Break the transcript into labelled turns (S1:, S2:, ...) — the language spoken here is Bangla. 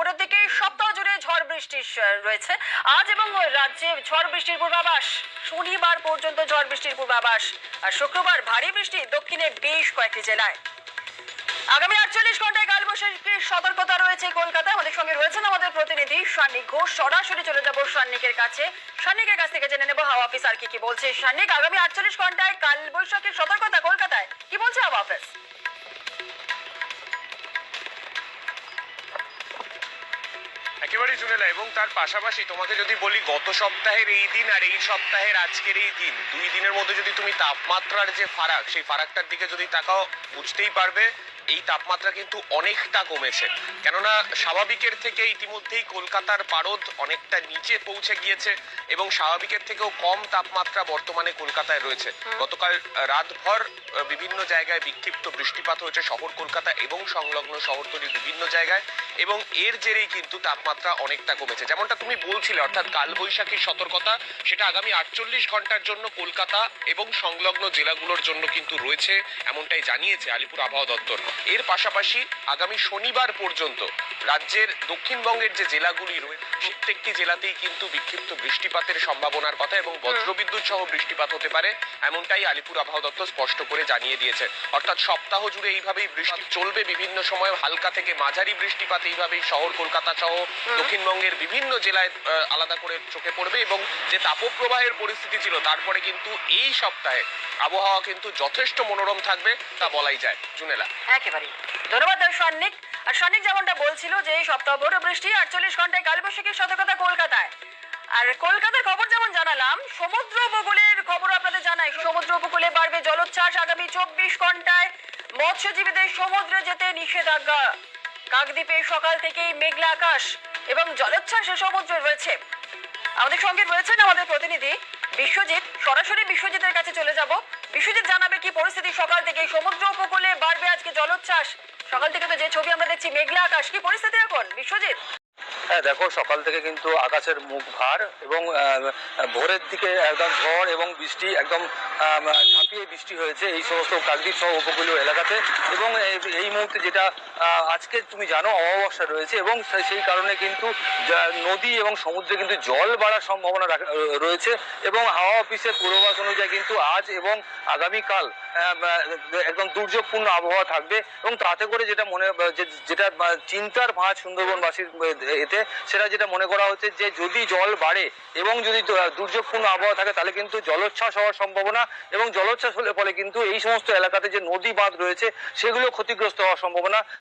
S1: খবরের দিকে সপ্তাহ জুড়ে ঝড় বৃষ্টি রয়েছে। আজ এবং রাজ্যে ঝড় বৃষ্টির পূর্বাভাস, শনিবার পর্যন্ত ঝড় বৃষ্টির পূর্বাভাস, আর শুক্রবার ভারী বৃষ্টি দক্ষিণে বেশ কয়েকটি জেলায়। আগামী আটচল্লিশ ঘন্টায় কালবৈশাখীর সতর্কতা রয়েছে কলকাতায়। আমাদের সঙ্গে রয়েছেন আমাদের প্রতিনিধি সান্নিক ঘোষ। সরাসরি চলে যাব সান্নিকের কাছে। সান্নিকের কাছ থেকে জেনে নেব হাওয়া অফিস আর কি কি বলছে। সান্নিক, আগামী আটচল্লিশ ঘন্টায় কালবৈশাখীর সতর্কতা কলকাতায়। কি বলছে হাওয়া অফিস?
S2: একেবারেই জুনেলা এবং তার পাশাপাশি তোমাকে যদি বলি গত সপ্তাহের এই দিন আর এই সপ্তাহের আজকের এই দিন, দুই দিনের মধ্যে যদি তুমি তাপমাত্রার যে ফারাক, সেই ফারাকটার দিকে যদি তাকাও, বুঝতেই পারবে এই তাপমাত্রা কিন্তু অনেকটা কমেছে। কেননা স্বাভাবিকের থেকে ইতিমধ্যেই কলকাতার পারদ অনেকটা নিচে পৌঁছে গিয়েছে এবং স্বাভাবিকের থেকেও কম তাপমাত্রা বর্তমানে কলকাতায় রয়েছে। গতকাল রাতভর বিভিন্ন জায়গায় বিক্ষিপ্ত বৃষ্টিপাত হয়েছে। শহর কলকাতা এবং সংলগ্ন শহরতলির বিভিন্ন জায়গায় এবং এর জেরেই কিন্তু তাপমাত্রা অনেকটা কমেছে। যেমনটা তুমি বলছিলে অর্থাৎ কালবৈশাখীর সতর্কতা সেটা আগামী আটচল্লিশ ঘণ্টার জন্য কলকাতা এবং সংলগ্ন জেলাগুলোর জন্য কিন্তু রয়েছে এমনটাই জানিয়েছে আলিপুর আবহাওয়া দপ্তর। এর পাশাপাশি আগামী শনিবার পর্যন্ত রাজ্যের দক্ষিণবঙ্গের যে জেলাগুলি রয়েছে প্রত্যেকটি জেলাতেই কিন্তু বিক্ষিপ্ত বৃষ্টিপাতের সম্ভাবনার কথা এবং বজ্রবিদ্যুৎ সহ বৃষ্টিপাত হতে পারে এমনটাই আলিপুর আবহাওয়া দপ্তর স্পষ্ট করে জানিয়ে দিয়েছে। অর্থাৎ সপ্তাহ জুড়ে এইভাবেই বৃষ্টি চলবে বিভিন্ন সময় হালকা থেকে মাঝারি বৃষ্টিপাত এইভাবেই শহর কলকাতা সহ দক্ষিণবঙ্গের বিভিন্ন জেলায় আলাদা করে চোখে পড়বে এবং যে তাপপ্রবাহের পরিস্থিতি ছিল তারপরে কিন্তু এই সপ্তাহে আবহাওয়া কিন্তু যথেষ্ট মনোরম থাকবে তা বলাই যায়। জুনেলা।
S1: একেবারেই। ধন্যবাদ সন্নিক। আর সন্নিক যেমনটা বলছিল যে সপ্তাহ ভোর বৃষ্টি, আটচল্লিশ ঘন্টায় কালবৈশাখীর সতর্কতা কলকাতায়। আর কলকাতার খবর যেমন জানালাম, সমুদ্র উপকূলের খবর আপনাদের জানাই। সমুদ্র উপকূলে বাড়বে জলোচ্ছ্বাস আগামী চব্বিশ ঘন্টায়। মৎস্যজীবীদের সমুদ্রে যেতে নিষেধাজ্ঞা। কাকদ্বীপে সকাল থেকেই মেঘলা আকাশ এবং জলোচ্ছ্বাসে সমুদ্র রয়েছে। আমাদের সঙ্গে রয়েছেন আমাদের প্রতিনিধি বিশ্বজিৎ। সরাসরি বিশ্বজিতের কাছে চলে যাব। বিশ্বজিৎ জানাবে কি পরিস্থিতি সকাল থেকে সমুদ্র উপকূলে বাড়বে আজকে জলোচ্ছ্বাস। সকাল থেকে তো যে ছবি আমরা দেখছি, মেঘলা আকাশ। কি পরিস্থিতি এখন? বিশ্বজিৎ?
S3: হ্যাঁ দেখো, সকাল থেকে কিন্তু আকাশের মুখ ভার এবং ভোরের দিকে একদম ঝড় এবং বৃষ্টি একদম ঝাঁপিয়ে বৃষ্টি হয়েছে এই সমস্ত কাকদ্বীপ সহ উপকূলীয় এলাকাতে। এবং এই- মুহূর্তে যেটা আজকে তুমি জানো, অমাবস্যা রয়েছে এবং সেই কারণে কিন্তু নদী এবং সমুদ্রে কিন্তু জল বাড়ার সম্ভাবনা রয়েছে এবং হাওয়া অফিসের পূর্বাভাস অনুযায়ী কিন্তু আজ এবং আগামীকাল একদম দুর্যোগপূর্ণ আবহাওয়া থাকবে এবং তাতে করে যেটা মনে যেটা চিন্তার ভাঁজ সুন্দরবনবাসীর, এতে সেটা যেটা মনে করা হচ্ছে যে যদি জল বাড়ে এবং যদি দুর্যোগপূর্ণ আবহাওয়া থাকে, তাহলে কিন্তু জলোচ্ছ্বাস হওয়ার সম্ভাবনা এবং জলোচ্ছ্বাস হলে ফলে কিন্তু এই সমস্ত এলাকাতে যে নদী বাঁধ রয়েছে, সেগুলো ক্ষতিগ্রস্ত হওয়ার সম্ভাবনা।